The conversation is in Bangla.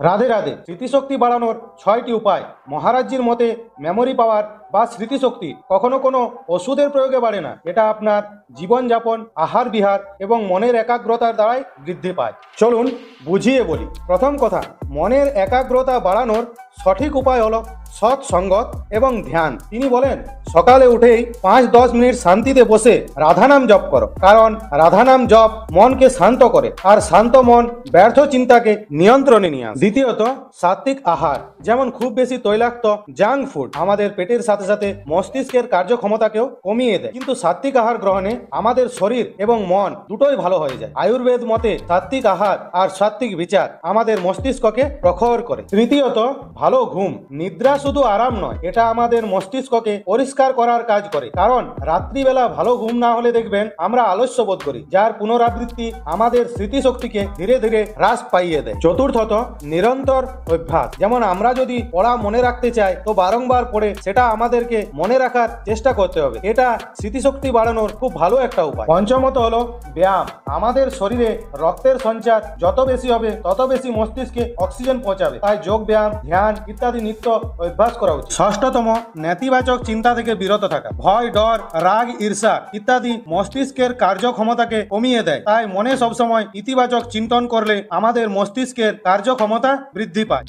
রাধে রাধে। স্মৃতিশক্তি বাড়ানোর ছয়টি উপায়। মহারাজ্যের মতে মেমোরি পাওয়ার বা স্মৃতিশক্তি কখনো কোনো ওষুধের প্রয়োগে বাড়ে না। এটা আপনার জীবনযাপন, আহার বিহার এবং মনের একাগ্রতার দ্বারাই বৃদ্ধি পায়। চলুন বুঝিয়ে বলি। প্রথম কথা, মনের একাগ্রতা বাড়ানোর সঠিক উপায় হলো সৎ সঙ্গত এবং ধ্যান। তিনি বলেন, সকালে উঠেই পাঁচ দশ মিনিট শান্তিতে বসে রাধানাম জপ করো। কারণ রাধানাম জপ মনকে শান্ত করে, আর শান্ত মন ব্যর্থ চিন্তাকে নিয়ন্ত্রণে নিয়ে আসে। দ্বিতীয়ত সাত্বিক আহার, যেমন খুব বেশি তৈলাক্ত জাঙ্ক ফুড আমাদের পেটের সাথে সাথে মস্তিষ্কের কার্যক্ষমতাকেও কমিয়ে দেয়। কিন্তু সাত্বিক আহার গ্রহণে আমাদের শরীর এবং মন দুটোই ভালো হয়ে যায়। আয়ুর্বেদ মতে সাত্বিক আহার আর সাত্বিক বিচার আমাদের মস্তিষ্ককে প্রখর করে। তৃতীয়ত ভালো ঘুম, নিদ্রা শুধু আরাম নয়, এটা আমাদের মস্তিষ্ককে পরিষ্কার করার কাজ করে। কারণ রাত্রিবেলা ভালো ঘুম না হলে দেখবেন আমরা আলস্য বোধ করি, যার পুনরাবৃত্তি আমাদের স্মৃতিশক্তিকে ধীরে ধীরে হ্রাস পাইয়ে দেয়। চতুর্থত, নিরন্তর অভ্যাস। যেমন আমরা যদি পড়া মনে রাখতে চাই, তো বারংবার পড়ে সেটা আমাদেরকে মনে রাখার চেষ্টা করতে হবে। এটা স্মৃতিশক্তি বাড়ানোর খুব ভালো একটা উপায়। পঞ্চমত হলো ব্যায়াম। আমাদের শরীরে রক্তের সঞ্চার যত বেশি হবে, তত বেশি মস্তিষ্কে অক্সিজেন পৌঁছাবে। তাই যোগ ব্যায়াম, ধ্যান ইত্যাদি নৃত্য অভ্যাস করা উচিত। ষষ্ঠতম, নেতিবাচক চিন্তা থেকে বিরত থাকা। ভয়, ডর, রাগ, ঈর্ষা ইত্যাদি মস্তিষ্কের কার্যক্ষমতাকে কমিয়ে দেয়। তাই মনে সবসময় ইতিবাচক চিন্তন করলে আমাদের মস্তিষ্কের কার্যক্ষমতা বৃদ্ধি পায়।